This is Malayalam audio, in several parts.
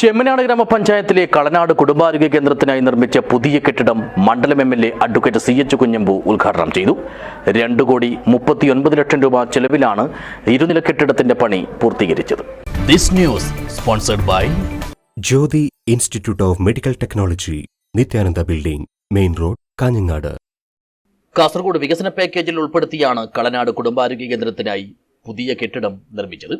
ചെമ്മനാട് ഗ്രാമപഞ്ചായത്തിലെ കളനാട് കുടുംബാരോഗ്യ കേന്ദ്രത്തിനായി നിർമ്മിച്ച പുതിയ കെട്ടിടം മണ്ഡലം M L A advocate C H Kunhambu ഉദ്ഘാടനം ചെയ്തു. രണ്ട് കോടി മുപ്പത്തിയൊൻപത് ലക്ഷം രൂപ ചെലവിലാണ് ഇരുനില കെട്ടിടത്തിന്റെ പണി പൂർത്തീകരിച്ചത്. This news sponsored by Jyothi institute of medical technology Nithyananda building main road Kanhangad. Kasaragod വികസന പാക്കേജിൽ ഉൾപ്പെടുത്തിയാണ് കളനാട് കുടുംബാരോഗ്യ കേന്ദ്രത്തിനായി പുതിയ കെട്ടിടം നിർമ്മിച്ചത്.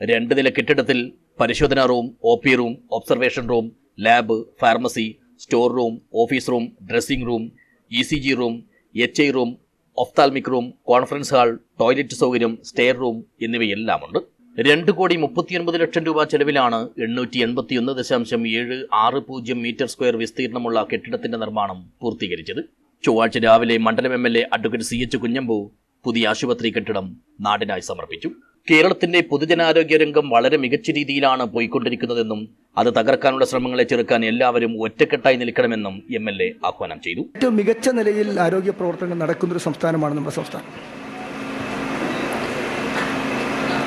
രണ്ട് നില കെട്ടിടത്തിൽ പരിശോധനാ room O P room observation room lab pharmacy store room office room dressing room E C G room H I room ophthalmic room conference hall toilet സൗകര്യം സ്റ്റെയർ റൂം എന്നിവയെല്ലാമുണ്ട്. രണ്ട് കോടി മുപ്പത്തിയൊൻപത് ലക്ഷം രൂപ ചെലവിലാണ് എണ്ണൂറ്റി എൺപത്തിയൊന്ന് ദശാംശം ഏഴ് ആറ് പൂജ്യം മീറ്റർ സ്ക്വയർ വിസ്തീർണമുള്ള കെട്ടിടത്തിന്റെ നിർമ്മാണം പൂർത്തീകരിച്ചത്. ചൊവ്വാഴ്ച രാവിലെ മണ്ഡലം M L A advocate C H Kunhambu പുതിയ ആശുപത്രി കെട്ടിടം നാടിനായി സമർപ്പിച്ചു. കേരളത്തിന്റെ പൊതുജനാരോഗ്യ രംഗം വളരെ മികച്ച രീതിയിലാണ് പോയിക്കൊണ്ടിരിക്കുന്നതെന്നും അത് തകർക്കാനുള്ള ശ്രമങ്ങളെ ചെറുക്കാൻ എല്ലാവരും ഒറ്റക്കെട്ടായി നിൽക്കണമെന്നും എം എൽ എ ആഹ്വാനം ചെയ്തു. ഏറ്റവും മികച്ച നിലയിൽ ആരോഗ്യ പ്രവർത്തനങ്ങൾ നടക്കുന്നൊരു സംസ്ഥാനമാണ് നമ്മുടെ സംസ്ഥാനം.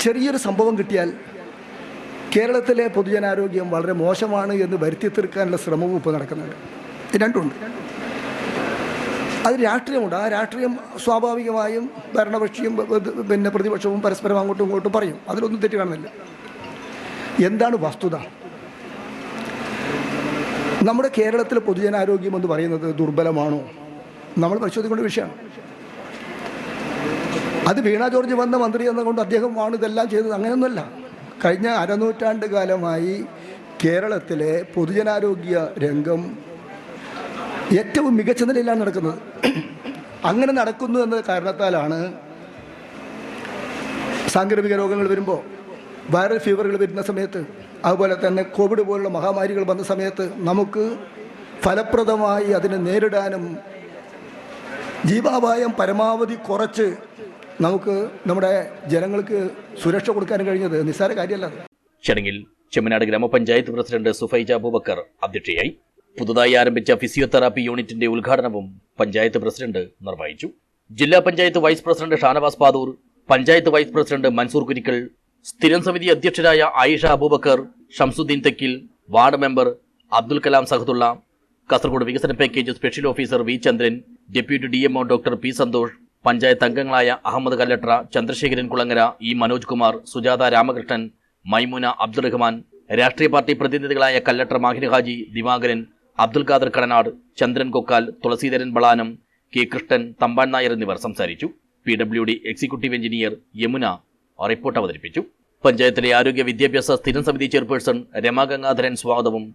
ചെറിയൊരു സംഭവം കിട്ടിയാൽ കേരളത്തിലെ പൊതുജനാരോഗ്യം വളരെ മോശമാണ് എന്ന് വരുത്തി തീർക്കാനുള്ള ശ്രമവും ഇപ്പോൾ നടക്കുന്നുണ്ട്. രണ്ടുണ്ട് അത് രാഷ്ട്രീയമുണ്ട്. ആ രാഷ്ട്രീയം സ്വാഭാവികമായും ഭരണപക്ഷിയും പിന്നെ പ്രതിപക്ഷവും പരസ്പരം അങ്ങോട്ടും ഇങ്ങോട്ടും പറയും. അതിലൊന്നും തെറ്റ് കാണുന്നില്ല. എന്താണ് വസ്തുത? നമ്മുടെ കേരളത്തിലെ പൊതുജനാരോഗ്യം എന്ന് പറയുന്നത് ദുർബലമാണോ? നമ്മൾ പരിശോധിക്കേണ്ട വിഷയമാണ്. അത് വീണ ജോർജ് വന്ന മന്ത്രി എന്നുകൊണ്ട് അദ്ദേഹമാണ് ഇതെല്ലാം ചെയ്തത്. അങ്ങനെയൊന്നുമല്ല. കഴിഞ്ഞ അരനൂറ്റാണ്ട് കാലമായി കേരളത്തിലെ പൊതുജനാരോഗ്യ രംഗം ഏറ്റവും മികച്ച നിലയിലാണ് നടക്കുന്നത്. അങ്ങനെ നടക്കുന്നു എന്ന കാരണത്താലാണ് സാംക്രമിക രോഗങ്ങൾ വരുമ്പോൾ വൈറൽ ഫീവറുകൾ വരുന്ന സമയത്ത് അതുപോലെ തന്നെ കോവിഡ് പോലുള്ള മഹാമാരികൾ വന്ന സമയത്ത് നമുക്ക് ഫലപ്രദമായി അതിനെ നേരിടാനും ജീവാപായം പരമാവധി കുറച്ച് നമുക്ക് നമ്മുടെ ജനങ്ങൾക്ക് സുരക്ഷ കൊടുക്കാനും കഴിഞ്ഞത് നിസ്സാര കാര്യമല്ല ചടങ്ങിൽ ചെമ്മനാട് ഗ്രാമപഞ്ചായത്ത് പ്രസിഡന്റ് സുഫൈജ അബൂബക്കർ അധ്യക്ഷയായി. പുതുതായി ആരംഭിച്ച ഫിസിയോതെറാപ്പി യൂണിറ്റിന്റെ ഉദ്ഘാടനവും പഞ്ചായത്ത് പ്രസിഡന്റ് നിർവഹിച്ചു. ജില്ലാ panchayat vice president Shanavas Padur panchayat vice president Mansoor Kurikkal സ്ഥിരം സമിതി അധ്യക്ഷരായ ആയിഷ അബൂബക്കർ ഷംസുദ്ദീൻ തെക്കിൽ വാർഡ് മെമ്പർ അബ്ദുൽ കലാം സഹദുള്ള കാസർഗോഡ് വികസന package special officer V Chandran deputy D M O doctor P Santhosh panchayat അംഗങ്ങളായ അഹമ്മദ് കല്ലട്ര ചന്ദ്രശേഖരൻ കുളങ്ങര ഇ മനോജ് കുമാർ സുജാത രാമകൃഷ്ണൻ മൈമുന അബ്ദുറഹ്മാൻ രാഷ്ട്രീയ പാർട്ടി പ്രതിനിധികളായ കല്ലട്ര മാഹിൻ ഹാജി ദിവാകരൻ അബ്ദുൽ ഖാദർ കടനാട് ചന്ദ്രൻ കൊക്കാൽ തുളസീധരൻ ബളാനം കെ കൃഷ്ണൻ തമ്പാൻ നായർ എന്നിവർ സംസാരിച്ചു. P W D executive engineer Yamuna report അവതരിപ്പിച്ചു. പഞ്ചായത്തിലെ ആരോഗ്യ വിദ്യാഭ്യാസ സ്ഥിരം സമിതി ചെയർപേഴ്സൺ രമാ ഗംഗാധരൻ സ്വാഗതവും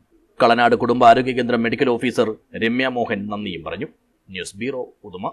കളനാട് കുടുംബ ആരോഗ്യ കേന്ദ്രം മെഡിക്കൽ ഓഫീസർ രമ്യ മോഹൻ നന്ദിയും പറഞ്ഞു. News bureau Uduma.